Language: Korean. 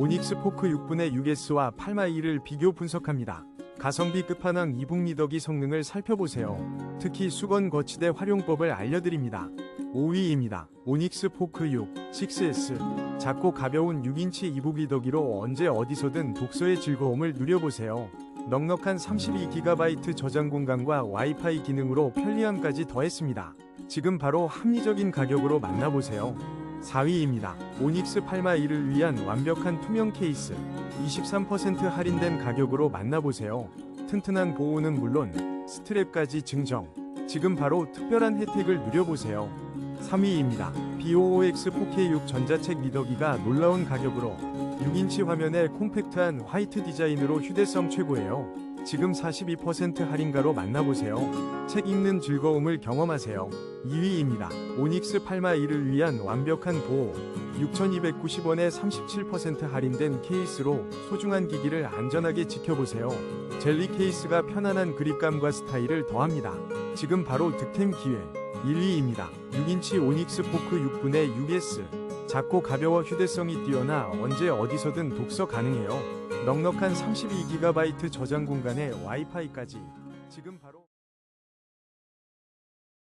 오닉스 포크 6분의 6S와 8마이를 비교 분석합니다. 가성비 끝판왕 이북 미더기 성능을 살펴보세요. 특히 수건 거치대 활용법을 알려드립니다. 5위입니다. 오닉스 포크 6, 6S. 작고 가벼운 6인치 이북 리더기로 언제 어디서든 독서의 즐거움을 누려보세요. 넉넉한 32GB 저장 공간과 와이파이 기능으로 편리함까지 더했습니다. 지금 바로 합리적인 가격으로 만나보세요. 4위입니다. 오닉스 팔마 2를 위한 완벽한 투명 케이스. 23% 할인된 가격으로 만나보세요. 튼튼한 보호는 물론 스트랩까지 증정. 지금 바로 특별한 혜택을 누려보세요. 3위입니다. BOOX 4K6 전자책 리더기가 놀라운 가격으로 6인치 화면에 콤팩트한 화이트 디자인으로 휴대성 최고예요. 지금 42% 할인가로 만나보세요. 책 읽는 즐거움을 경험하세요. 2위입니다. 오닉스 팔마 2를 위한 완벽한 보호. 6,290원에 37% 할인된 케이스로 소중한 기기를 안전하게 지켜보세요. 젤리 케이스가 편안한 그립감과 스타일을 더합니다. 지금 바로 득템 기회. 1위입니다. 6인치 오닉스 포크 6분의 6S. 작고 가벼워 휴대성이 뛰어나 언제 어디서든 독서 가능해요. 넉넉한 32GB 저장 공간에 와이파이까지. 지금 바로